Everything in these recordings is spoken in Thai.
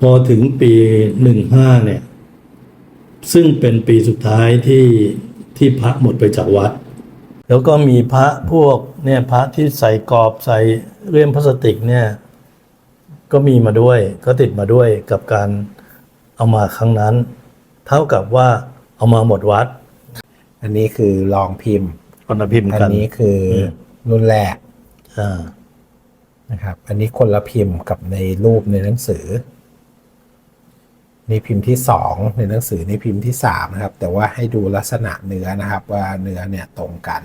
พอถึงปีหนึ่งห้าเนี่ย ซึ่งเป็นปีสุดท้ายที่ที่พระหมดไปจากวัด แล้วก็มีพระพวกเนี่ยพระที่ใส่กรอบใส่เลี่ยมพลาสติกเนี่ย ก็มีมาด้วย ก็ติดมาด้วยกับการเอามาครั้งนั้น เท่ากับว่าเอามาหมดวัด อันนี้คือลองพิมพ์คนละพิมพ์อันกันนี้คืออมรุ่นแรกอ่านะครับ อันนี้คนละพิมพ์กับในรูปในหนังสือ นี่พิมพ์ที่สองในหนังสือนี่พิมพ์ที่สามนะครับแต่ว่าให้ดูลักษณะเนื้อนะครับว่าเนื้อเนี่ยตรงกัน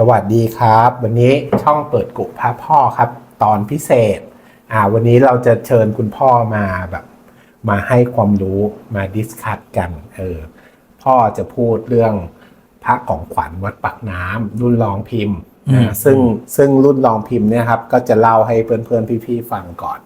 สวัสดีครับ วันนี้ช่องเปิดกุพระพ่อครับ ตอนพิเศษ อ่า วันนี้เราจะเชิญคุณพ่อมาแบบ มาให้ความรู้มาดิสคัตกันเออพ่อจะพูดเรื่องพระของขวัญวัดปักน้ำรุ่นรองพิมพ์อืมอ่าซึ่งซึ่งรุ่นรองพิมพ์เนี่ยครับ ก็จะเล่าให้เพื่อนๆพี่ๆฟังก่อน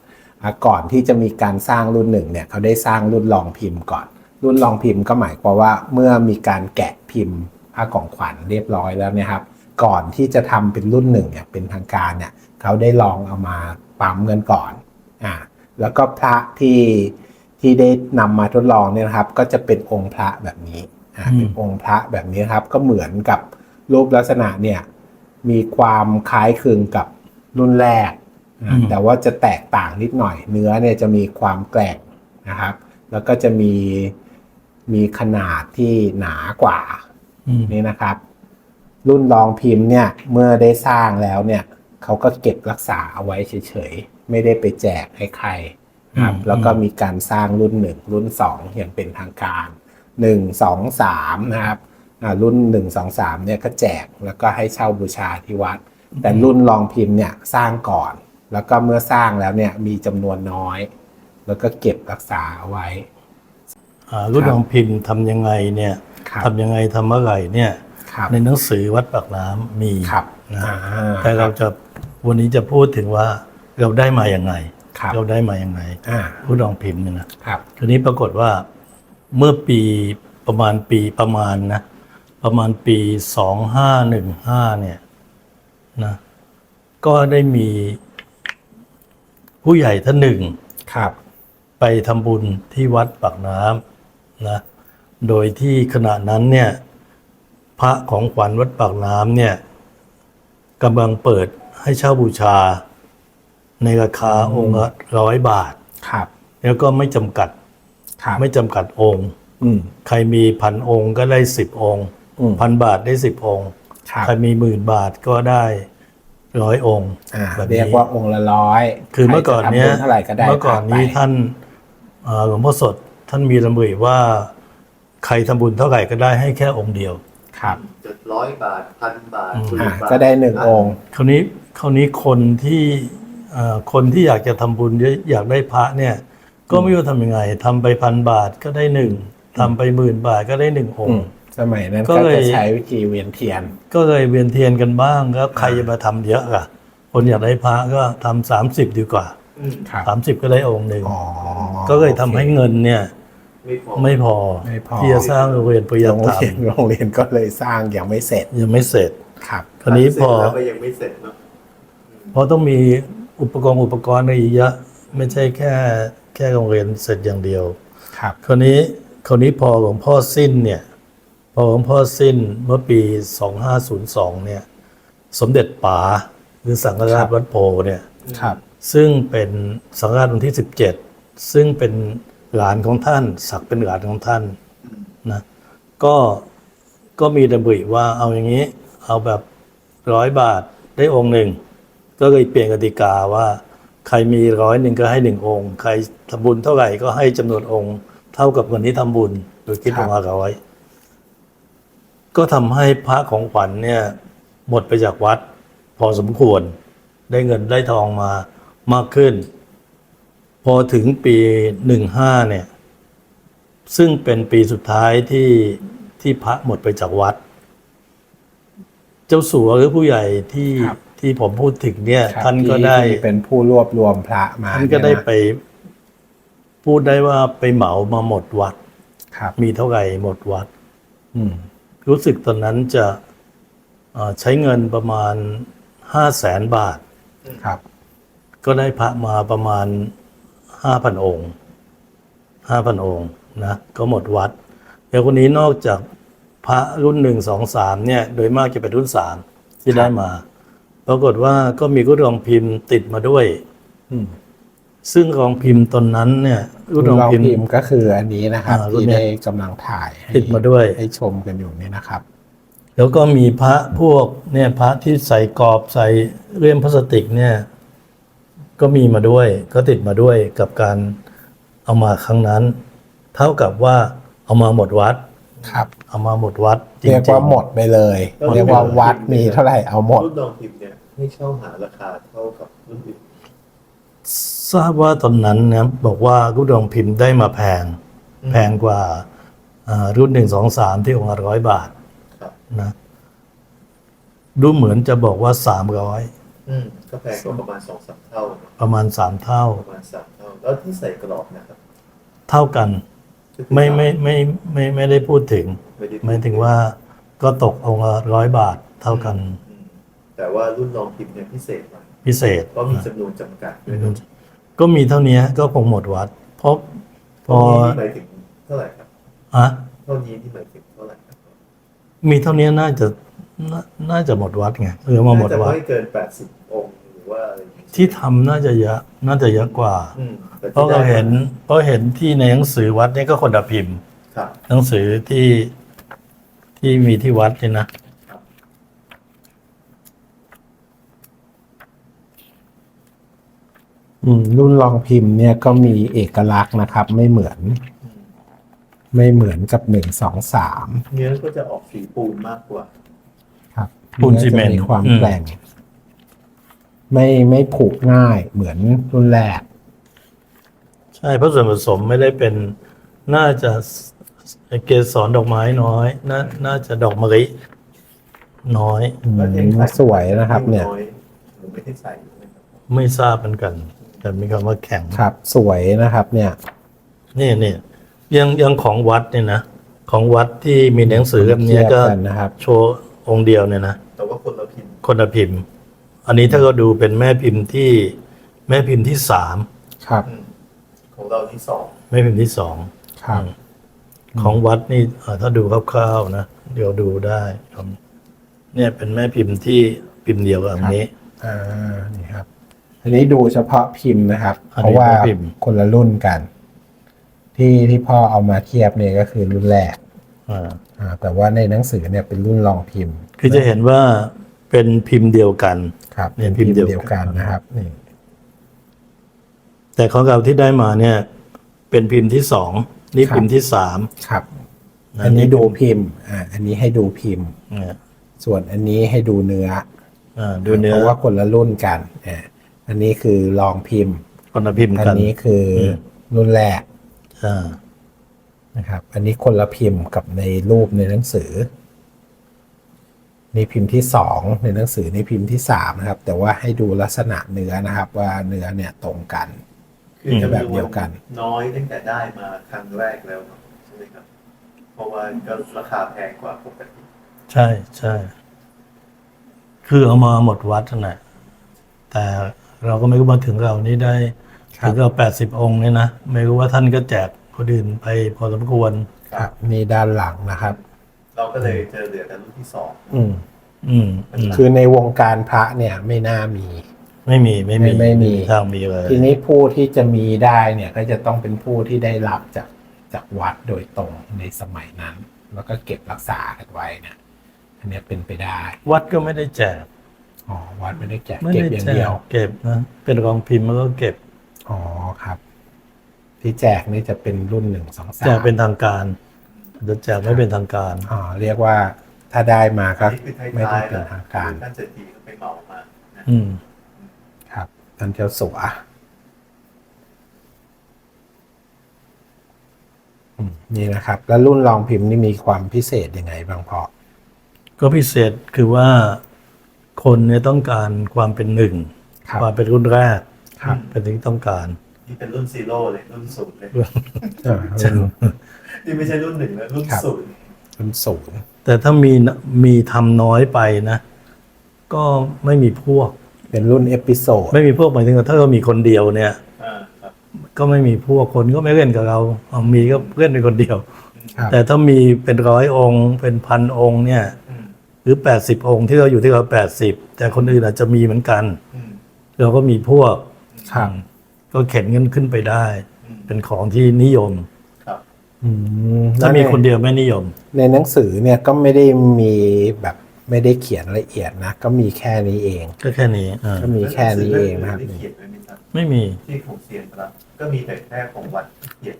อะก่อนที่จะมีการสร้างรุ่นหนึ่งเนี่ยเขาได้สร้างรุ่นรองพิมพ์ก่อน รุ่นรองพิมพ์ก็หมายความว่าเมื่อมีการแกะพิมพ์พระของขวัญเรียบร้อยแล้วเนี่ยครับ ก่อนที่จะทำเป็นรุ่นหนึ่งเนี่ยเป็นทางการเนี่ยเขาได้ลองเอามาปั๊มกันก่อนอ่าแล้วก็พระที่ที่ได้นำมาทดลองเนี่ยนะครับ ก็จะเป็นองค์พระแบบนี้อ่าอืมเป็นองค์พระแบบนี้ครับ ก็เหมือนกับรูปลักษณะเนี่ยมีความคล้ายคลึงกับรุ่นแรกอ่าแต่ว่าจะแตกต่างนิดหน่อย เนื้อเนี่ยจะมีความแกร่งนะครับ แล้วก็จะมีมีขนาดที่หนากว่าอืมนี่นะครับ รุ่นรองพิมพ์เนี่ยเมื่อได้สร้างแล้วเนี่ยเขาก็เก็บรักษาเอาไว้เฉยๆ ไม่ได้ไปแจกให้ใครนะครับอืมแล้วก็มีการสร้างรุ่นหนึ่งรุ่นสองอย่างเป็นทางการหนึ่งสองสามนะครับอ่ารุ่นหนึ่งสองสามเนี่ยก็แจกแล้วก็ให้เช่าบูชาที่วัด แต่รุ่นรองพิมพ์เนี่ยสร้างก่อน แล้วก็เมื่อสร้างแล้วเนี่ยมีจำนวนน้อย แล้วก็เก็บรักษาเอาไว้อ่ารุ่นครับรองพิมพ์ทำยังไงเนี่ยครับทำยังไงทำเมื่อไหร่เนี่ยครับ ในหนังสือวัดปากน้ำมีครับนะอ่าแต่เราจะวันนี้จะพูดถึงว่าเราได้มาอย่างไงครับเราได้มาอย่างไงอ่ารุ่นรองพิมพ์เนี่ยนะครับทีนี้ปรากฏว่าเมื่อปีประมาณปีประมาณนะประมาณปีสองห้าหนึ่งห้าเนี่ยนะก็ได้มีผู้ใหญ่ท่านหนึ่งครับไปทำบุญที่วัดปากน้ำนะ โดยที่ขณะนั้นเนี่ย พระของขวัญวัดปากน้ำเนี่ยกำลังเปิดให้เช่าบูชาในราคาองค์ละร้อยบาท ครับ แล้วก็ไม่จำกัด ครับ ไม่จำกัดองค์ อืม ใครมีพันองค์ก็ได้สิบองค์ อืมพันบาทได้สิบองค์ ครับ ใครมีหมื่นบาทก็ได้ร้อยองค์อ่าแบบเรียกนี้ว่าองค์ละร้อยคือเมื่อก่อนเนี้ยใครจะทำบุญเท่าไหร่ก็ได้เมื่อก่อนนี้ไปท่านเอ่อหลวงพ่อสดท่านมีระบุว่า ใครทำบุญเท่าไหร่ก็ได้ให้แค่องค์เดียว ครับเจ็ดร้อยบาทพันบาทอืมหมื่อ่านบาท ก็ได้หนึ่งองค์ คราวนี้คราวนี้คนที่เอ่อคนที่อยากจะทำบุญอยากได้พระเนี่ย ก็ไม่รู้ทำยังไงทำไปพันบาทก็ได้หนึ่งทำไปหมื่นบาทก็ได้หนึ่งองอืค์ มสมัยนั้นก็ก็เลย จะใช้วิธีเวียนเทียน ก็เลยเวียนเทียนกันบ้างแล้วใครจะมาทำเยอะอะคนอยากได้พระก็ทำสามสิบดีกว่าอืมครับ สามสิบก็ได้องค์หนึ่ง อ๋อก็เลยทำให้เงินเนี่ย ไม่พอไม่พอไม่พอ ที่จะสร้างโรงเรียนปริยโรงธรรมเรียนโรงเรียนก็เลยสร้างยังไม่เสร็จยังไม่เสร็จ ครับ คราวนี้พอ เสร็จแล้วก็ยังไม่เสร็จเนาะเพราะต้องมีอุปกรณ์อุปกรณ์อะไรอีกเยอะไม่ใช่แค่แค่โรงเรียนเสร็จอย่างเดียว ครับ คราวนี้คราวนี้พอหลวงพ่อสิ้นเนี่ย พอหลวงพ่อสิ้นเมื่อปี 2502 เนี่ย สมเด็จป๋าหรือสังฆราชวัดโพเนี่ย ครับ ซึ่งเป็นสังฆราชองค์ที่ 17 ซึ่งเป็น หลานของท่าน ศักเป็นหลานของท่านนะก็ก็มีระบุว่าเอาอย่างนี้ เอาแบบร้อยบาทได้องค์หนึ่ง ก็เลยเปลี่ยนกติกาว่า ใครมีร้อยหนึ่งก็ให้หนึ่งองค์ ใครทำบุญเท่าไหร่ก็ให้จำนวนองค์ เท่ากับเงินที่ทำบุญโดยคิดออกมาร้อยก็ทำให้พระของขวัญเนี่ย หมดไปจากวัด พอสมควรได้เงินได้ทองมามากขึ้น พอถึงปีหนึ่งห้าเนี่ย ซึ่งเป็นปีสุดท้ายที่ที่พระหมดไปจากวัด เจ้าสัวหรือผู้ใหญ่ที่ครับ ที่ผมพูดถึงเนี่ย ครับท่านก็ที่ได้ ที่เป็นผู้รวบรวมพระมาท่านก็ได้เยะไป พูดได้ว่าไปเหมามาหมดวัด ครับมีเท่าไหร่หมดวัด อืมรู้สึกตอนนั้นจะเอ่อใช้เงินประมาณห้าแสนบาท ครับ ก็ได้พระมาประมาณ ห้าพันองค์ห้าพันองค์นะก็หมดวัดเดี๋ยวคนนี้นอกจากพระรุ่นหนึ่งสองสามเนี่ยโดยมากจะเป็นรุ่นสามที่ได้มา ปรากฏว่าก็มีรุ่นรองพิมพ์ติดมาด้วย อืมซึ่งรองพิมพ์ตอนนั้นเนี่ยรุ่นรองลองพิมพ์พิมพ์ก็คืออันนี้นะครับอ่ารุ่นที่เนี้ยได้กำลังถ่ายให้ติดมาด้วยให้ชมกันอยู่นี่นะครับ แล้วก็มีพระพวกเนี่ยพระที่ใส่กรอบใส่เลี่ยมพลาสติกเนี่ย ก็มีมาด้วยก็ติดมาด้วยกับการเอามาครั้งนั้น เท่ากับว่าเอามาหมดวัด ครับ เอามาหมดวัดจริงๆ เรียกว่าหมดไปเลยเรียกว่าวัดมีเท่าไหร่เอาหมด รุ่นรองพิมพ์เนี่ยให้เช่าหาราคาเท่ากับรุ่นอื่น ทราบว่าตอนนั้นนะบอกว่ารุ่นรองพิมพ์ได้มาแพงแพงกว่าอ่ารุ่นหนึ่งสองสามที่องค์ละร้อยบาทครับ นะดูเหมือนจะบอกว่าสามร้อย อืมก็แพงกว่าประมาณสองสามเท่านะประมาณสามเท่า ประมาณสามเท่า แล้วที่ใส่กรอบนะครับเท่ากัน ก็คือไม่ไม่ไม่ไม่ไม่ได้พูดถึงไม่ได้หมายถึงว่าก็ตกองค์ละร้อยบาทเท่ากันอืมแต่ว่ารุ่นรองพิมพ์เนี่ยพิเศษหน่อยพิเศษเพราะมีจำนวนจำกัดด้วยนะก็มีเท่านี้ก็คงหมดวัด เพราะพอเท่านี้นี่หมายถึงเท่าไหร่ครับ อะเท่านี้นี่หมายถึงเท่าไหร่ครับ มีเท่านี้น่าจะ น่าน่าจะหมดวัดไงเออมาหมดน่จะวัดไม่เกินแปดสิบองค์หรือว่าอะไรอย่างเงี้ยที่ทำน่าจะเยอะน่าจะเยอะกว่าอืมแต่เพราะที่เราได้เห็นเพราะเห็นที่ในหนังสือวัดนี่ก็คนละพิมพ์ครับหนังสือที่ที่มีที่วัดเนี่ยนะอืมรุ่นรองพิมพ์เนี่ยก็มีเอกลักษณ์นะครับ ไม่เหมือน ไม่เหมือนกับหนึ่งสองสามเนื้อก็จะออกสีปูนมากกว่าครับ ปูนซีเมนต์จะมีความอืมแกร่ง ไม่ไม่ผูกง่ายเหมือนรุ่นแรก ใช่เพราะส่วนผสมไม่ได้เป็นน่าจะเกสรดอกไม้น้อยน่าน่าจะดอกมะลิน้อยอืมแล้วเองใส่สวยนะครับ เนี่ยอหรือไม่ได้ใส่ใช่ไหมครับไม่ทราบเหมือนกัน แต่มีคำว่าแข็งครับ สวยนะครับ เนี่ยนี่นี่ยังยังของวัดเนี่ยนะของวัดที่มีหนังสือแบบเนี้ยก็เทียบกันนะครับโชว์ องค์เดียวเนี่ยนะแต่ว่าคนละพิมพ์คนละพิมพ์ อันนี้ถ้าเราดูเป็นแม่พิมพ์ที่แม่พิมพ์ที่สามครับ อืมของเราที่สองแม่พิมพ์ที่สองครับ ของวัดนี่เอ่อถ้าดูคร่าวๆนะเดี๋ยวดูได้ครับเนี่ยเป็นแม่พิมพ์ที่พิมพ์เดียวกับอันนี้ อ่า นี่ครับ อันนี้ดูเฉพาะพิมพ์นะครับ อันเพนี้ราะว่าแม่พิมพ์ คนละรุ่นกัน ที่ที่พ่อเอามาเทียบเนี่ยก็คือรุ่นแรก อ่าอ่าแต่ว่าในหนังสือเนี่ยเป็นรุ่นรองพิมพ์ คือจะเห็นว่าเป็นพิมพ์เดียวกันครับเนี่ยเป็นพิมพ์พิมพ์เดีเดียยววกักันนนะครับนี่แต่ของเราที่ได้มาเนี่ย เป็นพิมพ์ที่สองนี่พิมพ์ที่สามครับนะอันนี้ดูพิมพ์ อ่า อันนี้ให้ดูพิมพ์เนี่ยส่วนอันนี้ให้ดูเนื้ออ่าดูเนื้อเพราะว่าคนละรุ่นกันอ่าอันนี้คือรองพิมพ์คนละพิมพ์อันกันนี้คืออมรุ่นแรกอ่า นะครับอันนี้คนละพิมพ์กับในรูปในหนังสือ นี่พิมพ์ที่สองในหนังสือนี่พิมพ์ที่สามนะครับแต่ว่าให้ดูลักษณะเนื้อนะครับ ว่าเนื้อเนี่ยตรงกัน คือมจำแบนบวเดีนยวกัน น้อยตั้งแต่ได้มาครั้งแรกแล้วเนอะใช่ไหมครับเพราะว่าก็ราคาแพงกว่าปกติใช่ใช่คือเอามาหมดวัดนั่นแหละแต่เราก็ไม่รู้มาถึงเรานี่ได้ครับถึงเราแปดสิบองค์เนี่ยนะไม่รู้ว่าท่านก็แจก คนอื่นไปพอสมควร ครับ นี่ด้านหลังนะครับ เราก็เลยเจอเหลือแต่รุ่นที่สองอืม อืมอืมคือในวงการพระเนี่ยไม่น่ามี ไม่มีไม่มีไม่มี ทางมีเลยทีนี้ผู้ที่จะมีได้เนี่ยก็จะต้องเป็นผู้ที่ได้รับจากจากวัดโดยตรงในสมัยนั้น แล้วก็เก็บรักษากันไว้เนี่ยอันเนี้ยเป็นไปได้วัดก็ไม่ได้แจกอ๋อวัดไม่ได้แจกไม่เก็บได้อย่างแจเดีกยว เก็บนะเป็นกองพิมพ์แล้วก็เก็บ อ๋อครับ ที่แจกนี่จะเป็นรุ่นหนึ่งสองสามแจกเป็นทางการจะแจกไม่เป็นทางการอ๋อเรียกว่าถ้าได้มาก็นี่คือท้ายไม่ๆได้แล้เป็นวทางการท่านเศรษฐีก็ไปเหมามาอืมครับท่านเจ้าสัวอืมนี่นะครับ แล้วรุ่นรองพิมพ์นี่มีความพิเศษยังไงบ้างพอก็พิเศษคือว่าคนเนี่ยต้องการความเป็นหนึ่งครับความเป็นรุ่นแรกครับเป็นสิ่งที่ต้องการ นี่เป็นรุ่นซีโร่เลยรุ่นศูนย์เลย อ่ารุ่นนี่ไม่ใช่รุ่นหนึ่งแล้วรุ่นครับ ศูนย์รุ่นศูนย์แต่ถ้ามีมีทำน้อยไปนะ ก็ไม่มีพวก เป็นรุ่นเอพิโซดไม่มีพวกหมายถึงว่าถ้าเรามีคนเดียวเนี่ย อ่าครับก็ไม่มีพวกคนก็ไม่เล่นกับเราเอามีก็เล่นเป็นคนเดียว ครับแต่ถ้ามีเป็นร้อยองค์เป็นพันองค์เนี่ย อืมหรือ 80 องค์ที่เราอยู่ที่เรา80 แต่คนอื่นอาจจะมีเหมือนกัน อืมเราก็มีพวก ครับ ก็เข็นเงินขึ้นไปได้อืมเป็นของที่นิยมครับ อืมถ้ามีแล้วคนเดียวไม่นิยม ในหนังสือเนี่ยก็ไม่ได้มีแบบไม่ได้เขียนละเอียดนะ ก็มีแค่นี้เอง ก็แค่นี้อ่าก็มีแค่นี้เองนะครับ ได้เขียนไว้ไหมครับไม่มีที่ของเซียนครับก็มีแต่แค่ของวัดที่เขียน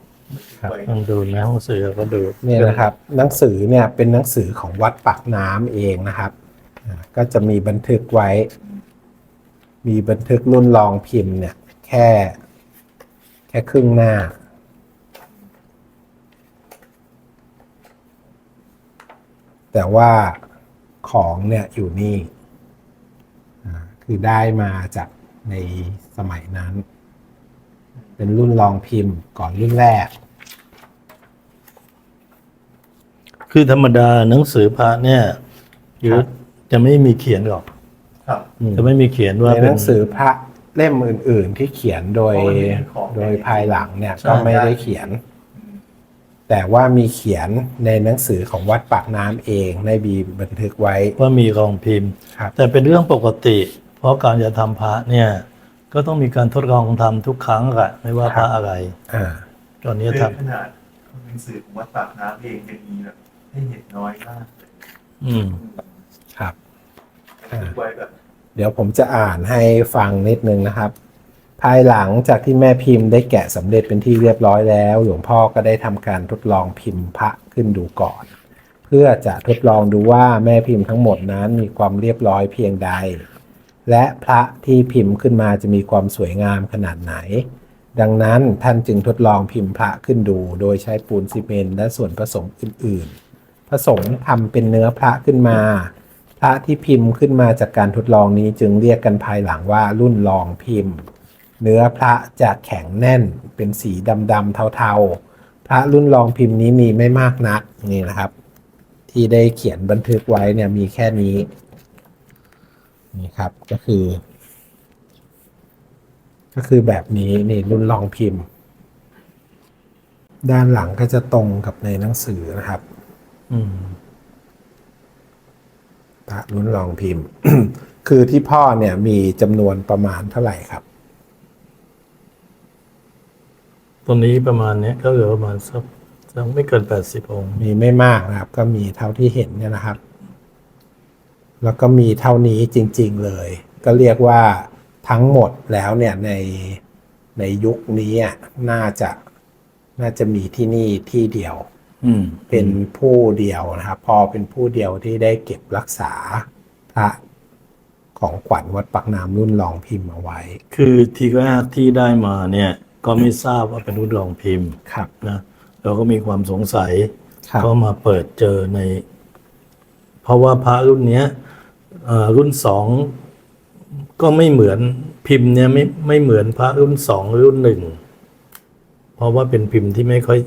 ไว้ลองดูนะห้องสื่อก็ดูเนี่ยนะครับ หนังสือเนี่ยเป็นหนังสือของวัดปากน้ำเองนะครับอ่าก็จะมีบันทึกไว้ มีบันทึกรุ่นรองพิมพ์เนี่ย แค่ แค่ครึ่งหน้า แต่ว่าของเนี่ยอยู่นี่อ่าคือได้มาจากในสมัยนั้น เป็นรุ่นรองพิมพ์ก่อนรุ่นแรก คือธรรมดาหนังสือพระเนี่ยหรือครับจะไม่มีเขียนหรอกครับจะไม่มีเขียนว่าในเป็หนังสือพระ เล่มอื่น ๆ ที่เขียนโดย เพราะมันเป็นของโดยภายหลังเนี่ยใช่ ก็ไม่ได้เขียน แต่ว่ามีเขียนในหนังสือของวัดปากน้ำเองได้มีบันทึกไว้ ว่ามีรองพิมพ์ ครับ แต่เป็นเรื่องปกติ เพราะการจะทำพระเนี่ย ก็ต้องมีการทดลองทำทุกครั้งแหละไม่ว่าพระอะไร อ่า ตอนนี้คือทขนาดหนังสือของวัดปากน้ำเองยังมีแบบให้เห็นน้อยมากเลยำอืม ครับ บันทึกไว้แบบเดี๋ยวผมจะอ่านให้ฟังนิดนึงนะครับ ภายหลังจากที่แม่พิมพ์ได้แกะสำเร็จเป็นที่เรียบร้อยแล้ว หลวงพ่อก็ได้ทำการทดลองพิมพ์พระขึ้นดูก่อน เพื่อจะทดลองดูว่าแม่พิมพ์ทั้งหมดนั้นมีความเรียบร้อยเพียงใด และพระที่พิมพ์ขึ้นมาจะมีความสวยงามขนาดไหน ดังนั้นท่านจึงทดลองพิมพ์พระขึ้นดู โดยใช้ปูนซีเมนต์และส่วนผสมอื่น ๆ ผสมทำเป็นเนื้อพระขึ้นมา พระที่พิมพ์ขึ้นมาจากการทดลองนี้จึงเรียกกันภายหลังว่ารุ่นรองพิมพ์ เนื้อพระจะแข็งแน่นเป็นสีดำๆเทาๆ พระรุ่นรองพิมพ์นี้มีไม่มากนักนี่นะครับ ที่ได้เขียนบันทึกไว้เนี่ยมีแค่นี้นี่ครับก็คือ ก็คือแบบนี้นี่รุ่นรองพิมพ์ ด้านหลังก็จะตรงกับในหนังสือนะครับ อืม พระรุ่นรองพิมพ์ คือที่พ่อเนี่ยมีจำนวนประมาณเท่าไหร่ครับ ตอนนี้ประมาณเนี้ยก็เหลือประมาณสักสักไม่เกิน80องค์มีไม่มากนะครับ ก็มีเท่าที่เห็นเนี่ยนะครับ แล้วก็มีเท่านี้จริง ๆเลย ก็เรียกว่าทั้งหมดแล้วเนี่ยในในยุคนี้อะน่าจะน่าจะมีที่นี่ที่เดียวอืม เป็นผู้เดียวนะครับ พอเป็นผู้เดียวที่ได้เก็บรักษาพระของขวัญวัดปักน้ำรุ่นรองพิมพ์เอาไว้ คือทีแรกที่ได้มาเนี่ยก็ไม่ทราบว่าเป็นรุ่นรองพิมพ์ครับนะเราก็มีความสงสัยครับก็มาเปิดเจอใน เพราะว่าพระรุ่นเนี้ยเอ่อรุ่นสองก็ไม่เหมือนพิมพ์เนี่ยไม่ไม่เหมือนพระรุ่นสองรุ่นหนึ่งเพราะว่าเป็นพิมพ์ที่ไม่ค่อย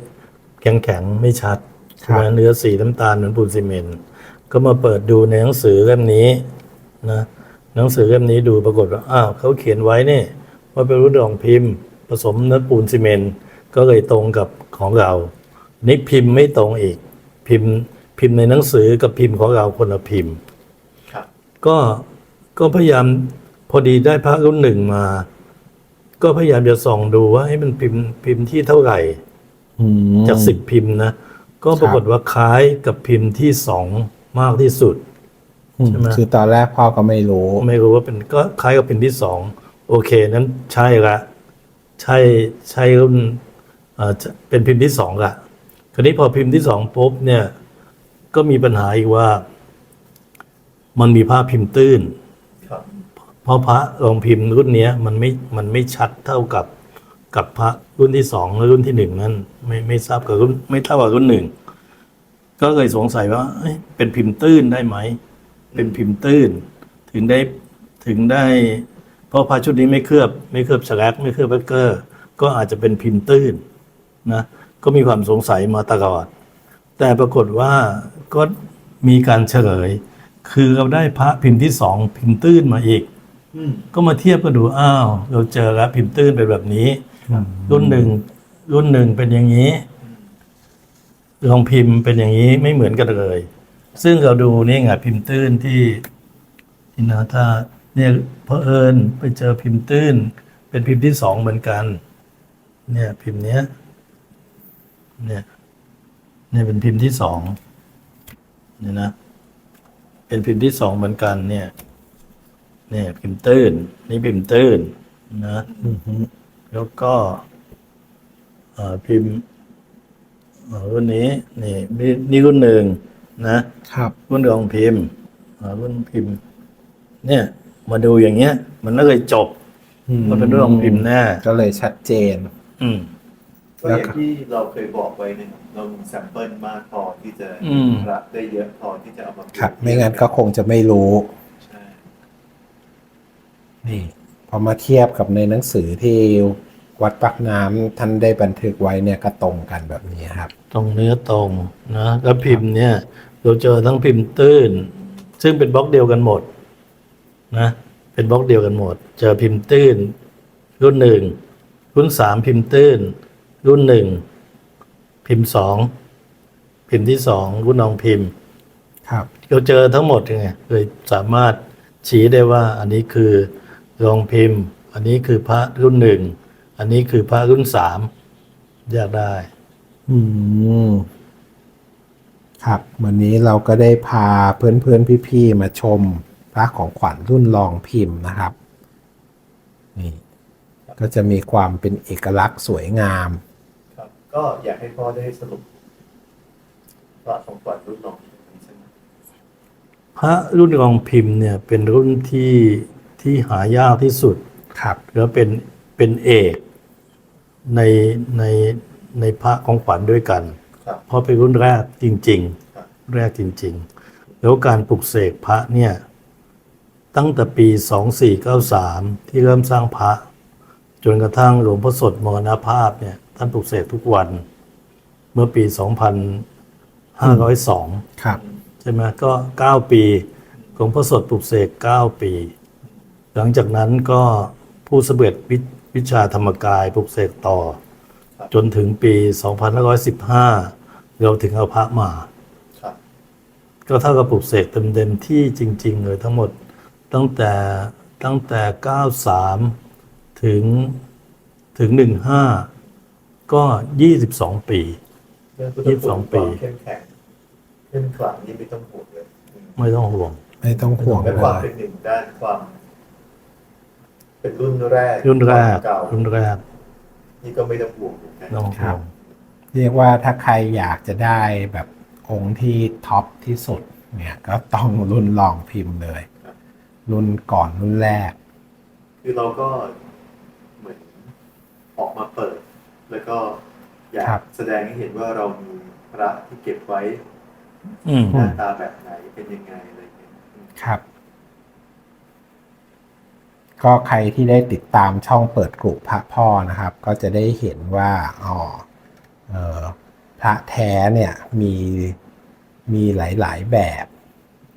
แข็งแข็งๆไม่ชัดครับใช่ไหมเนื้อสีน้ำตาลเหมือนปูนซีเมนต์ก็มาเปิดดูในหนังสือเล่มนี้นะหนังสือเล่มนี้ดูปรากฏว่าอ้าวเขาเขียนไว้เนี่ยว่าเป็นรุ่นรองพิมพ์ ผสมเนื้อปูนซีเมนต์ก็เลยตรงกับของเรา นี่พิมพ์ไม่ตรงอีก พิมพ์พิมพ์ในหนังสือกับพิมพ์ของเราคนละพิมพ์ครับก็ก็พยายามพอดีได้พระรุ่นหนึ่งมา ก็พยายามจะส่องดูว่าให้มันพิมพ์พิมพ์ที่เท่าไหร่อืม จากสิบพิมพ์นะ ก็ปรากฏว่าคล้ายกับพิมพ์ที่สองมากที่สุดอืมใช่ไหมคือตอนแรกพ่อก็ไม่รู้ ไม่รู้ว่าเป็นก็คล้ายกับพิมพ์ที่สองโอเคนั้นใช่ละใช่ใช่รุ่นเอ่อจะเป็นพิมพ์ที่สองละคราวนี้พอพิมพ์ที่สองปุ๊บเนี่ย ก็มีปัญหาอีกว่า มันมีภาพพิมพ์ตื้นครับพเพราะพระรองพิมพ์รุ่นเนี้ยมันไม่มันไม่ชัดเท่ากับ กับพระรุ่นที่สองและรุ่นที่หนึ่งนั้น ไม่ไม่ทราบกับรุ่นไม่เท่ากับรุ่นหนึ่งก็เลยสงสัยว่าเอ้ยเป็นพิมพ์ตื้นได้ไหม เป็นพิมพ์ตื้น ถึงได้ถึงได้ เพราะพระชุดนี้ไม่เคลือบ ไม่เคลือบสแลกไม่เคลือบแบคเกอร์ ก็อาจจะเป็นพิมพ์ตื้นนะก็มีความสงสัยมาตลอด แต่ปรากฏว่าก็มีการเฉลย คือเราได้พระพิมพ์ที่สองพิมพ์ตื้นมาอีกอืมก็มาเทียบกันดูอ้าว เราเจอแล้วพิมพ์ตื้นเป็นแบบนี้ รุ่นหนึ่งรุ่นหนึ่งเป็นอย่างนี้ ลองพิมพ์เป็นอย่างนี้ไม่เหมือนกันเลย ซึ่งเราดูนี่ไงพิมพ์ตื้นที่ที่นาถ้าเนี่ยเพอเอิญไปเจอพิมพ์ตื้น เป็นพิมพ์ที่สองเหมือนกัน เนี่ยพิมพ์เนี้ย เนี่ยเนี่ยเป็นพิมพ์ที่สองเนี่ยนะ เป็นพิมพ์ที่สองเหมือนกัน เนี่ย เนี่ยพิมพ์ตื้น นี่พิมพ์ตื้น นะ แล้วก็เอ่อพิมพ์เอ่อรุ่นนี้นี่นี่นี่รุ่นหนึ่งนะครับรุ่นรองพิมพ์อ่ารุ่นพิมพ์ เนี่ย มาดูอย่างเงี้ย มันก็เลยจบ มันเป็นรุ่นรองพิมพ์แน่ก็เลยชัดเจน อืมก็อย่างที่เราเคยบอกไว้เนี่ยเรามีแซมเปิลมากพอที่จะอืมรับได้เยอะพอที่จะเอามาครับ ไม่งั้นก็คงจะไม่รู้ ใช่ นี่ พอมาเทียบกับในหนังสือที่วัดปักน้ำท่านได้บันทึกไว้เนี่ยก็ตรงกันแบบนี้ครับ ตรงเนื้อตรงนะแล้วพิมพ์เนี่ยเราเจอทั้งพิมพ์ตื้น ซึ่งเป็นบล็อกเดียวกันหมดนะเป็นบล็อกเดียวกันหมด เจอพิมพ์ตื้น รุ่นหนึ่งรุ่นสามพิมพ์ตื้น รุ่นหนึ่งพิมพ์สองพิมพ์ที่สองรุ่นน้องพิมพ์ ครับเราเจอทั้งหมดไงเลยสามารถชี้ได้ว่าอันนี้คือ รองพิมพ์ อันนี้คือพระรุ่นหนึ่ง อันนี้คือพระรุ่นสามแยกได้ อืมครับ วันนี้เราก็ได้พาเพื่อนๆพี่ๆมาชมพระของขวัญรุ่นรองพิมพ์นะครับนี่ก็จะมีความเป็นเอกลักษณ์สวยงามครับ ก็อยากให้พ่อได้สรุปพระของขวัญรุ่นน้องใช่ไหมพระรุ่นรองพิมพ์เนี่ยเป็นรุ่นที่ ที่หายากที่สุดครับแล้วเป็นเป็นเอกในในในพระของขวัญด้วยกันครับเพราะเป็นรุ่นแรกจริงครับๆแรกจริง ๆ แล้วการปลุกเสกพระเนี่ย ตั้งแต่ปี 2493 ที่เริ่มสร้างพระ จนกระทั่งหลวงพ่อสดมรณภาพเนี่ยท่านปลุกเสกทุกวัน เมื่อปี 2502 ครับ ใช่ไหมก็ 9 ปีหลวงพ่อสดปลุกเสก 9 ปี หลังจากนั้นก็ผู้สำเร็จวิวิชาธรรมกายปลุกเสกต่อ จนถึงปี 2515 เราถึงเอาพระมาครับก็เท่ากับปลุกเสกเต็มๆที่จริง ๆ เลยทั้งหมดตั้งแต่ตั้งแต่ 93 ถึงถึง 15 ก็ 22 ปีเรื่องพุทธยี่สิบสองปีความเข้มแข็งเข้มขลังนี่ไม่ต้องห่วงเลยอืมไม่ต้องห่วง ไม่ต้องห่วงและเลความยเป็นหนึ่งด้านความ เป็นรุ่นแรกรุ่นแรกเก่ารุ่นแรกนี่ก็ไม่ต้องห่วงเหมือนกันไม่ต้องครัห่วบงเรียกว่าถ้าใครอยากจะได้แบบองค์ที่ท็อปที่สุดเนี่ยก็ต้องรุ่นรองพิมพ์เลย รุ่นก่อนรุ่นแรก คือเราก็เหมือนออกมาเปิด แล้วก็อยาครักบแสดงให้เห็นว่าเรามีพระที่เก็บไว้อืมหน้าตาแบบไหนเป็นยังไงอะไรอย่างเงี้ยอืมครับ ก็ใครที่ได้ติดตามช่องเปิดกลุ่มพระพ่อนะครับ ก็จะได้เห็นว่าอ๋อเออพระแท้เนี่ยมีมีหลาย ๆ แบบ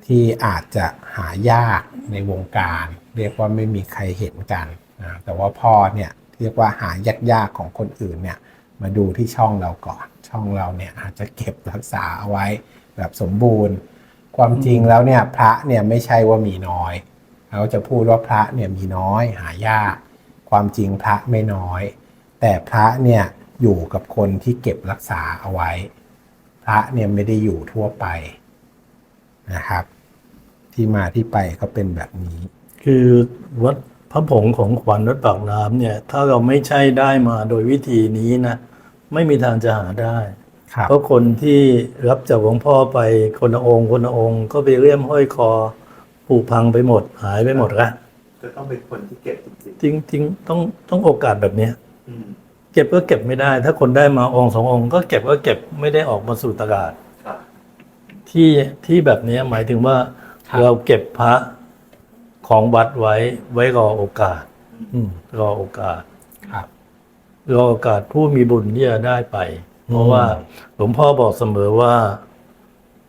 ที่อาจจะหายากในวงการ เรียกว่าไม่มีใครเห็นกันนะแต่ว่าพ่อเนี่ยเรียกว่าหายากๆของคนอื่นเนี่ยมาดูที่ช่องเราก่อน ช่องเราเนี่ยอาจจะเก็บรักษาเอาไว้แบบสมบูรณ์ ความจริงแล้วเนี่ยพระเนี่ยไม่ใช่ว่ามีน้อย เราจะพูดว่าพระเนี่ยมีน้อยหายาก ความจริงพระไม่น้อย แต่พระเนี่ยอยู่กับคนที่เก็บรักษาเอาไว้ พระเนี่ยไม่ได้อยู่ทั่วไปนะครับ ที่มาที่ไปก็เป็นแบบนี้ คือวัดพระผงของขวัญวัดปากน้ำเนี่ย ถ้าเราไม่ใช่ได้มาโดยวิธีนี้นะไม่มีทางจะหาได้ครับเพราะคนที่รับจากหลวงพ่อไปคนละองค์คนละองค์ก็ไปเลี่ยมห้อยคอ ผุพังไปหมด หายไปหมดละจะต้องเป็นคนที่เก็บจริงจริงจริงต้องต้องโอกาสแบบเนี้ยๆอืมเก็บก็เก็บไม่ได้ ถ้าคนได้มาองค์สององค์ก็เก็บก็เก็บไม่ได้ออกมาสู่ตลาดครับที่ที่แบบเนี้ยหมายถึงว่าครับเราเก็บพระของวัดไว้ไว้รอโอกาสอืมรอโอกาสครับรอโอกาสผู้มีบุญที่จะได้ไป เพราะว่าหลวงพ่อบอกเสมอว่า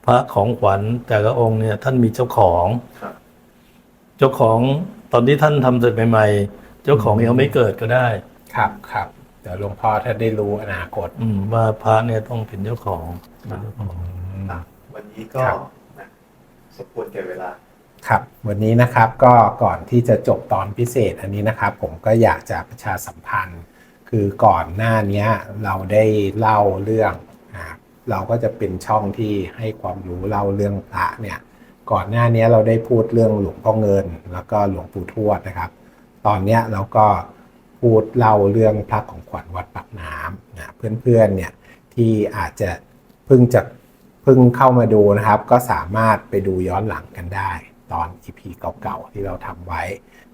พระของขวัญแต่ละองค์เนี่ยท่านมีเจ้าของครับเจ้าของตอนที่ท่านทำเสร็จใหม่ๆ เจ้าของยังไม่เกิดก็ได้ ครับครับเดี๋ยวหลวงพ่อถ้าได้รู้อนาคต อืมว่าพระเนี่ยต้องเป็นเจ้าของครับอืมอะวันนี้ก็ครับ นะสมควรแก่เวลา ครับ วันนี้นะครับก็ก่อนที่จะจบตอนพิเศษอันนี้นะครับ ผมก็อยากจะประชาสัมพันธ์ คือก่อนหน้านี้เราได้เล่าเรื่องนะครับ เราก็จะเป็นช่องที่ให้ความรู้เล่าเรื่องพระเนี่ยก่อนหน้านี้เราได้พูดเรื่องหลวงพ่อเงิน แล้วก็หลวงปู่ทวดนะครับ ตอนนี้เราก็พูดเล่าเรื่องพระของขวัญวัดปากน้ำนะเพื่อนๆเนี่ยที่อาจจะเพิ่งจะเพิ่งเข้ามาดูนะครับ ก็สามารถไปดูย้อนหลังกันได้ ตอน EP เก่าๆที่เราทำไว้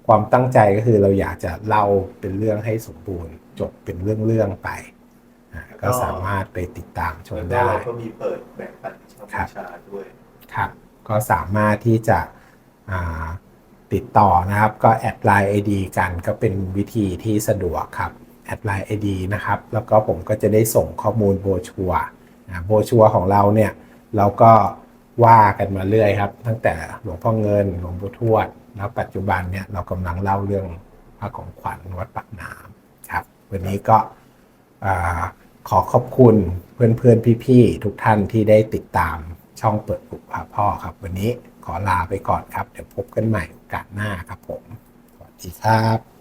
ความตั้งใจก็คือเราอยากจะเล่าเป็นเรื่องให้สมบูรณ์ จบเป็นเรื่องๆไป ก็สามารถไปติดตามชมแล้วก็ได้เราก็มีเปิดแบ่งปันวิชาครับวิชาด้วยครับ ก็สามารถที่จะอ่าติดต่อนะครับ ก็แอดไลน์ ID กันก็เป็นวิธีที่สะดวกครับแอดไลน์ ID นะครับ แล้วก็ผมก็จะได้ส่งข้อมูลโบรชัวร์นะโบรชัวร์ของเราเนี่ยเราก็ว่ากันมาเรื่อยครับ ตั้งแต่หลวงพ่อเงินหลวงปู่ทวด แล้วปัจจุบันเนี่ยเรากำลังเล่าเรื่องพระของขวัญวัดปากน้ำครับ วันนี้ก็อ่า ขอขอบคุณเพื่อนๆ พี่ๆ ทุกท่านที่ได้ติดตามช่องเปิดปุกพาพ่อครับ วันนี้ขอลาไปก่อนครับ เดี๋ยวพบกันใหม่โอกาสหน้าครับผม สวัสดีครับ